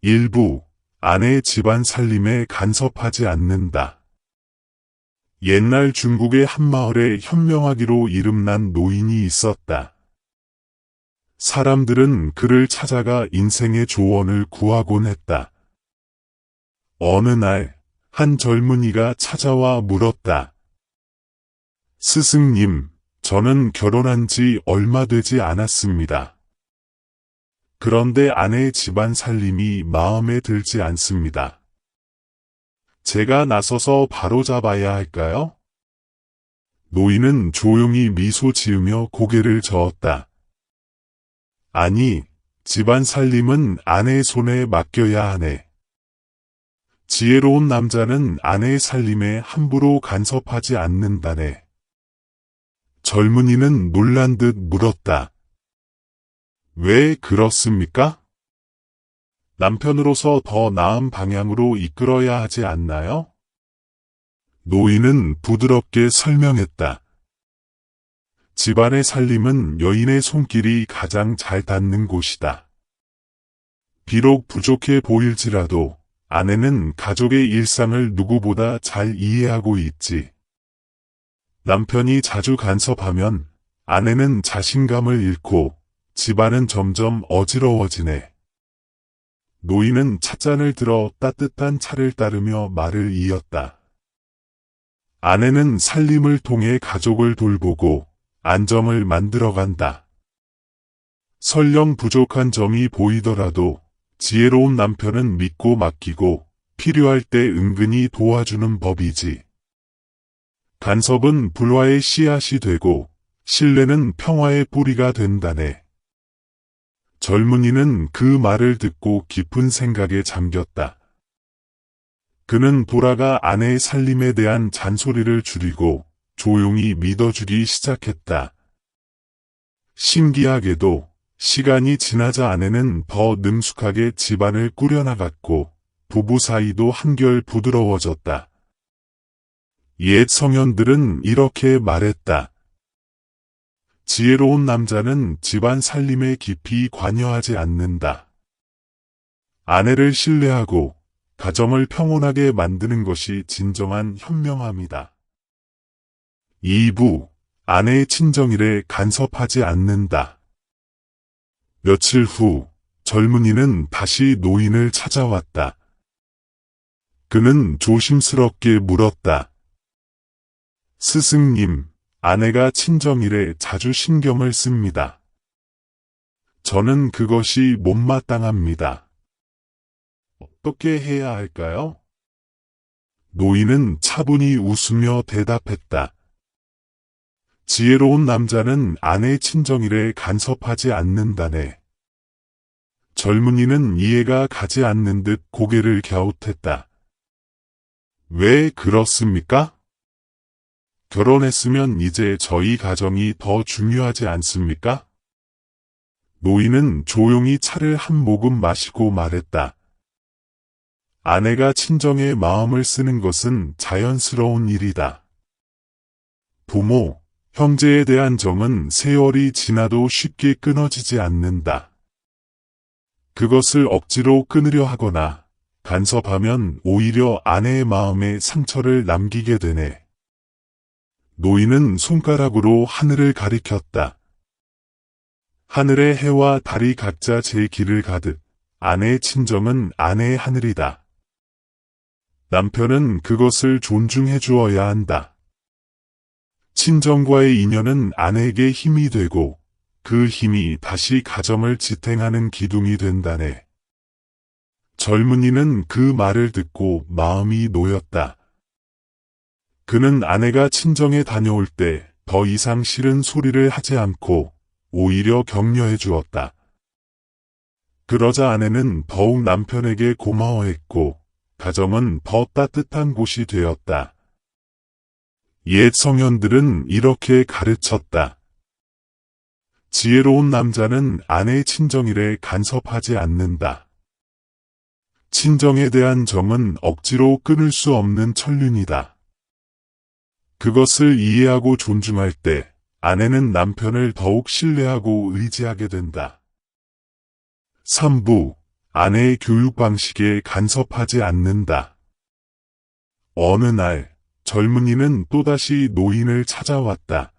일부 아내의 집안 살림에 간섭하지 않는다. 옛날 중국의 한 마을에 현명하기로 이름난 노인이 있었다. 사람들은 그를 찾아가 인생의 조언을 구하곤 했다. 어느 날, 한 젊은이가 찾아와 물었다. 스승님, 저는 결혼한 지 얼마 되지 않았습니다. 그런데 아내의 집안 살림이 마음에 들지 않습니다. 제가 나서서 바로 잡아야 할까요? 노인은 조용히 미소 지으며 고개를 저었다. 아니, 집안 살림은 아내의 손에 맡겨야 하네. 지혜로운 남자는 아내의 살림에 함부로 간섭하지 않는다네. 젊은이는 놀란 듯 물었다. 왜 그렇습니까? 남편으로서 더 나은 방향으로 이끌어야 하지 않나요? 노인은 부드럽게 설명했다. 집안의 살림은 여인의 손길이 가장 잘 닿는 곳이다. 비록 부족해 보일지라도 아내는 가족의 일상을 누구보다 잘 이해하고 있지. 남편이 자주 간섭하면 아내는 자신감을 잃고 집안은 점점 어지러워지네. 노인은 찻잔을 들어 따뜻한 차를 따르며 말을 이었다. 아내는 살림을 통해 가족을 돌보고 안정을 만들어간다. 설령 부족한 점이 보이더라도 지혜로운 남편은 믿고 맡기고 필요할 때 은근히 도와주는 법이지. 간섭은 불화의 씨앗이 되고 신뢰는 평화의 뿌리가 된다네. 젊은이는 그 말을 듣고 깊은 생각에 잠겼다. 그는 돌아가 아내의 살림에 대한 잔소리를 줄이고 조용히 믿어주기 시작했다. 신기하게도 시간이 지나자 아내는 더 능숙하게 집안을 꾸려나갔고 부부 사이도 한결 부드러워졌다. 옛 성현들은 이렇게 말했다. 지혜로운 남자는 집안 살림에 깊이 관여하지 않는다. 아내를 신뢰하고 가정을 평온하게 만드는 것이 진정한 현명함이다. 2부 아내의 친정일에 간섭하지 않는다. 며칠 후 젊은이는 다시 노인을 찾아왔다. 그는 조심스럽게 물었다. 스승님, 아내가 친정일에 자주 신경을 씁니다. 저는 그것이 못마땅합니다. 어떻게 해야 할까요? 노인은 차분히 웃으며 대답했다. 지혜로운 남자는 아내의 친정일에 간섭하지 않는다네. 젊은이는 이해가 가지 않는 듯 고개를 갸웃했다. 왜 그렇습니까? 결혼했으면 이제 저희 가정이 더 중요하지 않습니까? 노인은 조용히 차를 한 모금 마시고 말했다. 아내가 친정에 마음을 쓰는 것은 자연스러운 일이다. 부모, 형제에 대한 정은 세월이 지나도 쉽게 끊어지지 않는다. 그것을 억지로 끊으려 하거나 간섭하면 오히려 아내의 마음에 상처를 남기게 되네. 노인은 손가락으로 하늘을 가리켰다. 하늘의 해와 달이 각자 제 길을 가듯 아내의 친정은 아내의 하늘이다. 남편은 그것을 존중해 주어야 한다. 친정과의 인연은 아내에게 힘이 되고 그 힘이 다시 가정을 지탱하는 기둥이 된다네. 젊은이는 그 말을 듣고 마음이 놓였다. 그는 아내가 친정에 다녀올 때 더 이상 싫은 소리를 하지 않고 오히려 격려해 주었다. 그러자 아내는 더욱 남편에게 고마워했고 가정은 더 따뜻한 곳이 되었다. 옛 성현들은 이렇게 가르쳤다. 지혜로운 남자는 아내의 친정일에 간섭하지 않는다. 친정에 대한 정은 억지로 끊을 수 없는 천륜이다. 그것을 이해하고 존중할 때 아내는 남편을 더욱 신뢰하고 의지하게 된다. 3부 아내의 교육 방식에 간섭하지 않는다. 어느 날 젊은이는 또다시 노인을 찾아왔다.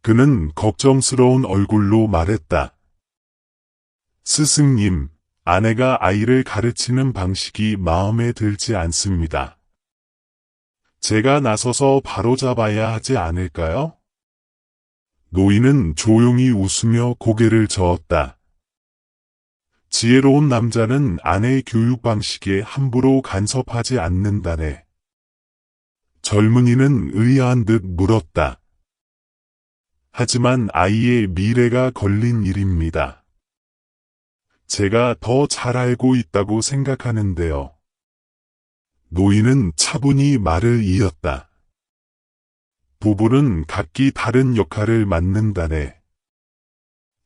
그는 걱정스러운 얼굴로 말했다. 스승님, 아내가 아이를 가르치는 방식이 마음에 들지 않습니다. 제가 나서서 바로잡아야 하지 않을까요? 노인은 조용히 웃으며 고개를 저었다. 지혜로운 남자는 아내의 교육 방식에 함부로 간섭하지 않는다네. 젊은이는 의아한 듯 물었다. 하지만 아이의 미래가 걸린 일입니다. 제가 더 잘 알고 있다고 생각하는데요. 노인은 차분히 말을 이었다. 부부는 각기 다른 역할을 맡는다네.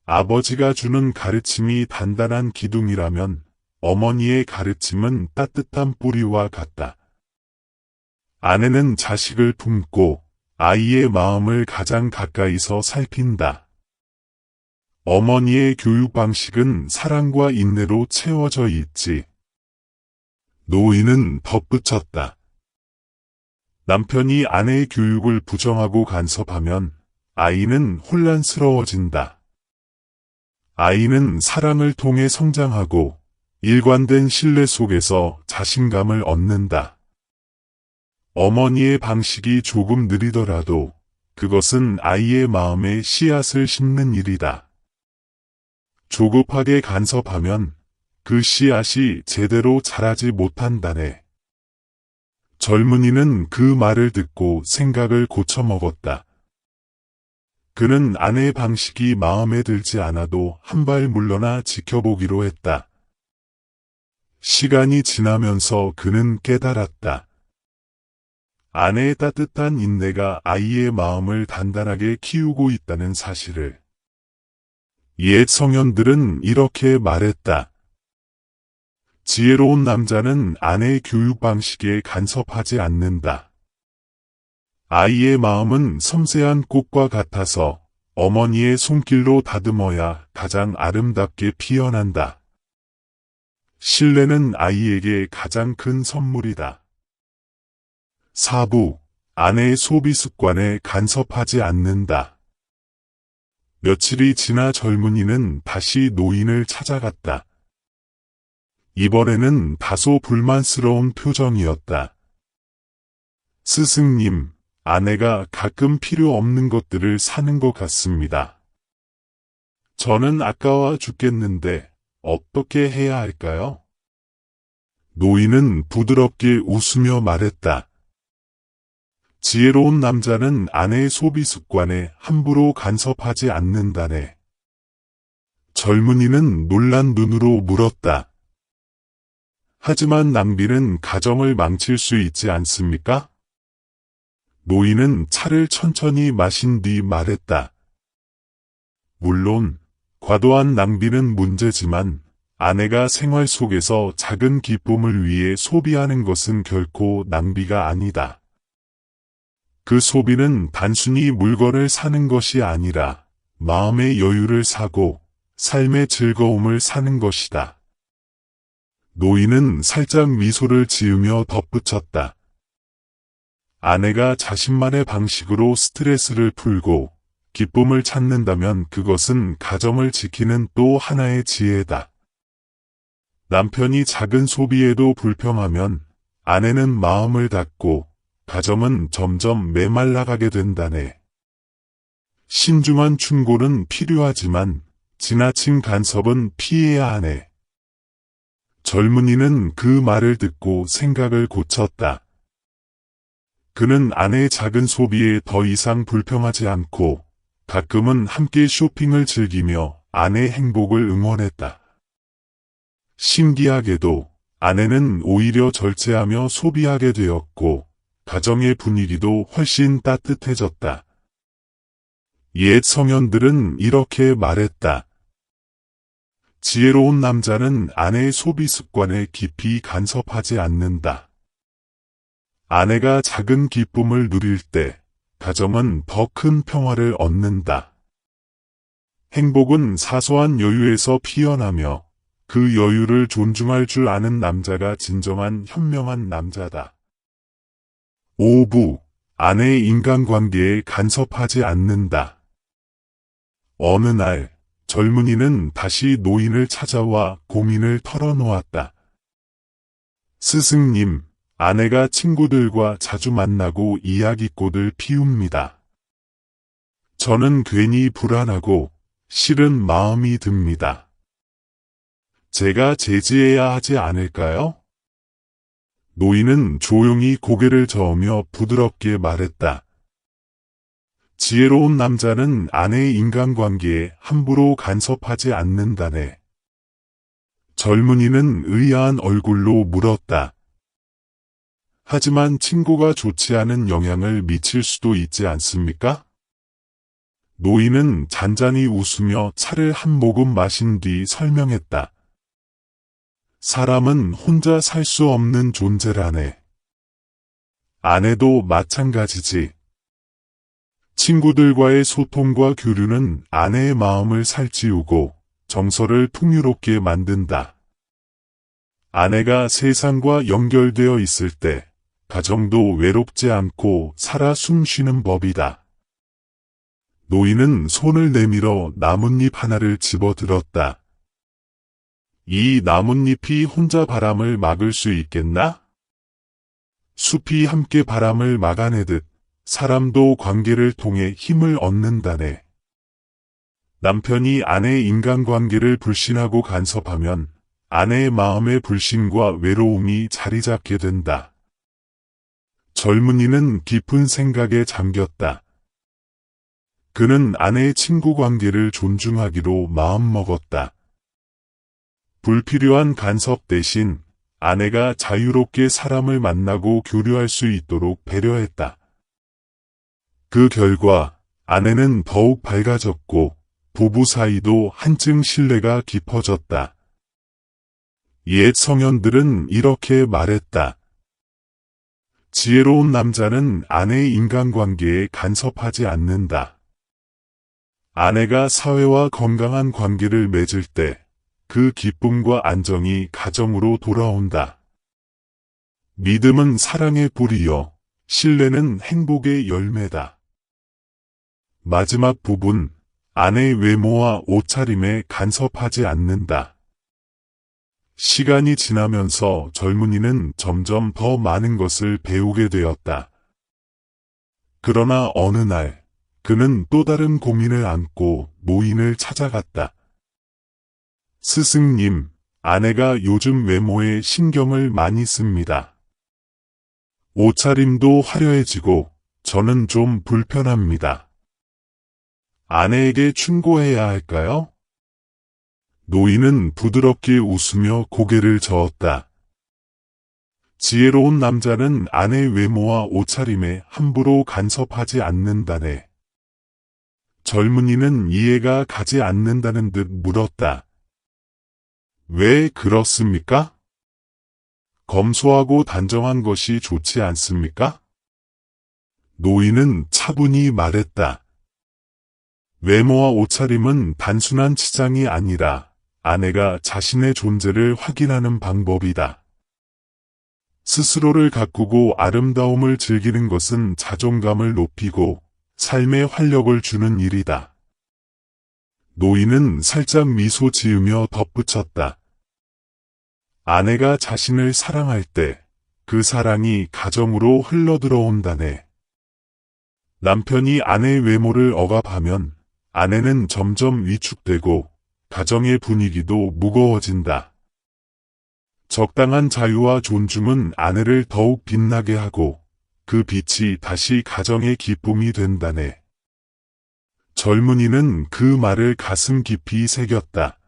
아버지가 주는 가르침이 단단한 기둥이라면 어머니의 가르침은 따뜻한 뿌리와 같다. 아내는 자식을 품고 아이의 마음을 가장 가까이서 살핀다. 어머니의 교육 방식은 사랑과 인내로 채워져 있지. 노인은 덧붙였다. 남편이 아내의 교육을 부정하고 간섭하면 아이는 혼란스러워진다. 아이는 사랑을 통해 성장하고 일관된 신뢰 속에서 자신감을 얻는다. 어머니의 방식이 조금 느리더라도 그것은 아이의 마음에 씨앗을 심는 일이다. 조급하게 간섭하면 그 씨앗이 제대로 자라지 못한다네. 젊은이는 그 말을 듣고 생각을 고쳐먹었다. 그는 아내의 방식이 마음에 들지 않아도 한 발 물러나 지켜보기로 했다. 시간이 지나면서 그는 깨달았다. 아내의 따뜻한 인내가 아이의 마음을 단단하게 키우고 있다는 사실을. 옛 성현들은 이렇게 말했다. 지혜로운 남자는 아내의 교육 방식에 간섭하지 않는다. 아이의 마음은 섬세한 꽃과 같아서 어머니의 손길로 다듬어야 가장 아름답게 피어난다. 신뢰는 아이에게 가장 큰 선물이다. 4부 아내의 소비 습관에 간섭하지 않는다. 며칠이 지나 젊은이는 다시 노인을 찾아갔다. 이번에는 다소 불만스러운 표정이었다. 스승님, 아내가 가끔 필요 없는 것들을 사는 것 같습니다. 저는 아까워 죽겠는데 어떻게 해야 할까요? 노인은 부드럽게 웃으며 말했다. 지혜로운 남자는 아내의 소비 습관에 함부로 간섭하지 않는다네. 젊은이는 놀란 눈으로 물었다. 하지만 낭비는 가정을 망칠 수 있지 않습니까? 노인은 차를 천천히 마신 뒤 말했다. 물론, 과도한 낭비는 문제지만, 아내가 생활 속에서 작은 기쁨을 위해 소비하는 것은 결코 낭비가 아니다. 그 소비는 단순히 물건을 사는 것이 아니라 마음의 여유를 사고 삶의 즐거움을 사는 것이다. 노인은 살짝 미소를 지으며 덧붙였다. 아내가 자신만의 방식으로 스트레스를 풀고 기쁨을 찾는다면 그것은 가정을 지키는 또 하나의 지혜다. 남편이 작은 소비에도 불평하면 아내는 마음을 닫고 가정은 점점 메말라가게 된다네. 신중한 충고는 필요하지만 지나친 간섭은 피해야 하네. 젊은이는 그 말을 듣고 생각을 고쳤다. 그는 아내의 작은 소비에 더 이상 불평하지 않고 가끔은 함께 쇼핑을 즐기며 아내의 행복을 응원했다. 신기하게도 아내는 오히려 절제하며 소비하게 되었고 가정의 분위기도 훨씬 따뜻해졌다. 옛 성현들은 이렇게 말했다. 지혜로운 남자는 아내의 소비 습관에 깊이 간섭하지 않는다. 아내가 작은 기쁨을 누릴 때 가정은 더 큰 평화를 얻는다. 행복은 사소한 여유에서 피어나며 그 여유를 존중할 줄 아는 남자가 진정한 현명한 남자다. 5부 아내의 인간관계에 간섭하지 않는다. 어느 날 젊은이는 다시 노인을 찾아와 고민을 털어놓았다. 스승님, 아내가 친구들과 자주 만나고 이야기꽃을 피웁니다. 저는 괜히 불안하고 싫은 마음이 듭니다. 제가 제지해야 하지 않을까요? 노인은 조용히 고개를 저으며 부드럽게 말했다. 지혜로운 남자는 아내의 인간관계에 함부로 간섭하지 않는다네. 젊은이는 의아한 얼굴로 물었다. 하지만 친구가 좋지 않은 영향을 미칠 수도 있지 않습니까? 노인은 잔잔히 웃으며 차를 한 모금 마신 뒤 설명했다. 사람은 혼자 살 수 없는 존재라네. 아내도 마찬가지지. 친구들과의 소통과 교류는 아내의 마음을 살찌우고 정서를 풍요롭게 만든다. 아내가 세상과 연결되어 있을 때 가정도 외롭지 않고 살아 숨쉬는 법이다. 노인은 손을 내밀어 나뭇잎 하나를 집어들었다. 이 나뭇잎이 혼자 바람을 막을 수 있겠나? 숲이 함께 바람을 막아내듯 사람도 관계를 통해 힘을 얻는다네. 남편이 아내의 인간관계를 불신하고 간섭하면 아내의 마음의 불신과 외로움이 자리 잡게 된다. 젊은이는 깊은 생각에 잠겼다. 그는 아내의 친구 관계를 존중하기로 마음먹었다. 불필요한 간섭 대신 아내가 자유롭게 사람을 만나고 교류할 수 있도록 배려했다. 그 결과 아내는 더욱 밝아졌고 부부 사이도 한층 신뢰가 깊어졌다. 옛 성현들은 이렇게 말했다. 지혜로운 남자는 아내의 인간관계에 간섭하지 않는다. 아내가 사회와 건강한 관계를 맺을 때 그 기쁨과 안정이 가정으로 돌아온다. 믿음은 사랑의 불이요. 신뢰는 행복의 열매다. 마지막 부분, 아내의 외모와 옷차림에 간섭하지 않는다. 시간이 지나면서 젊은이는 점점 더 많은 것을 배우게 되었다. 그러나 어느 날, 그는 또 다른 고민을 안고 노인을 찾아갔다. 스승님, 아내가 요즘 외모에 신경을 많이 씁니다. 옷차림도 화려해지고 저는 좀 불편합니다. 아내에게 충고해야 할까요? 노인은 부드럽게 웃으며 고개를 저었다. 지혜로운 남자는 아내의 외모와 옷차림에 함부로 간섭하지 않는다네. 젊은이는 이해가 가지 않는다는 듯 물었다. 왜 그렇습니까? 검소하고 단정한 것이 좋지 않습니까? 노인은 차분히 말했다. 외모와 옷차림은 단순한 치장이 아니라 아내가 자신의 존재를 확인하는 방법이다. 스스로를 가꾸고 아름다움을 즐기는 것은 자존감을 높이고 삶에 활력을 주는 일이다. 노인은 살짝 미소 지으며 덧붙였다. 아내가 자신을 사랑할 때 그 사랑이 가정으로 흘러들어온다네. 남편이 아내의 외모를 억압하면 아내는 점점 위축되고 가정의 분위기도 무거워진다. 적당한 자유와 존중은 아내를 더욱 빛나게 하고 그 빛이 다시 가정의 기쁨이 된다네. 젊은이는 그 말을 가슴 깊이 새겼다.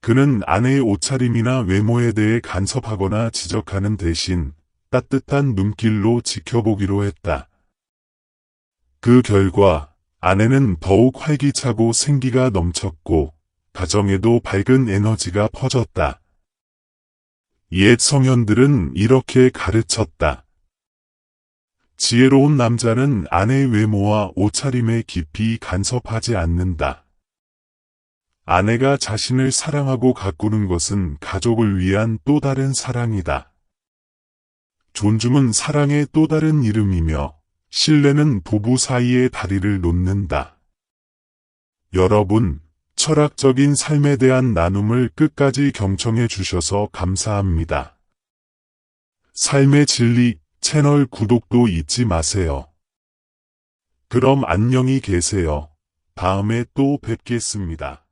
그는 아내의 옷차림이나 외모에 대해 간섭하거나 지적하는 대신 따뜻한 눈길로 지켜보기로 했다. 그 결과 아내는 더욱 활기차고 생기가 넘쳤고 가정에도 밝은 에너지가 퍼졌다. 옛 성현들은 이렇게 가르쳤다. 지혜로운 남자는 아내의 외모와 옷차림에 깊이 간섭하지 않는다. 아내가 자신을 사랑하고 가꾸는 것은 가족을 위한 또 다른 사랑이다. 존중은 사랑의 또 다른 이름이며 신뢰는 부부 사이의 다리를 놓는다. 여러분, 철학적인 삶에 대한 나눔을 끝까지 경청해 주셔서 감사합니다. 삶의 진리 채널 구독도 잊지 마세요. 그럼 안녕히 계세요. 다음에 또 뵙겠습니다.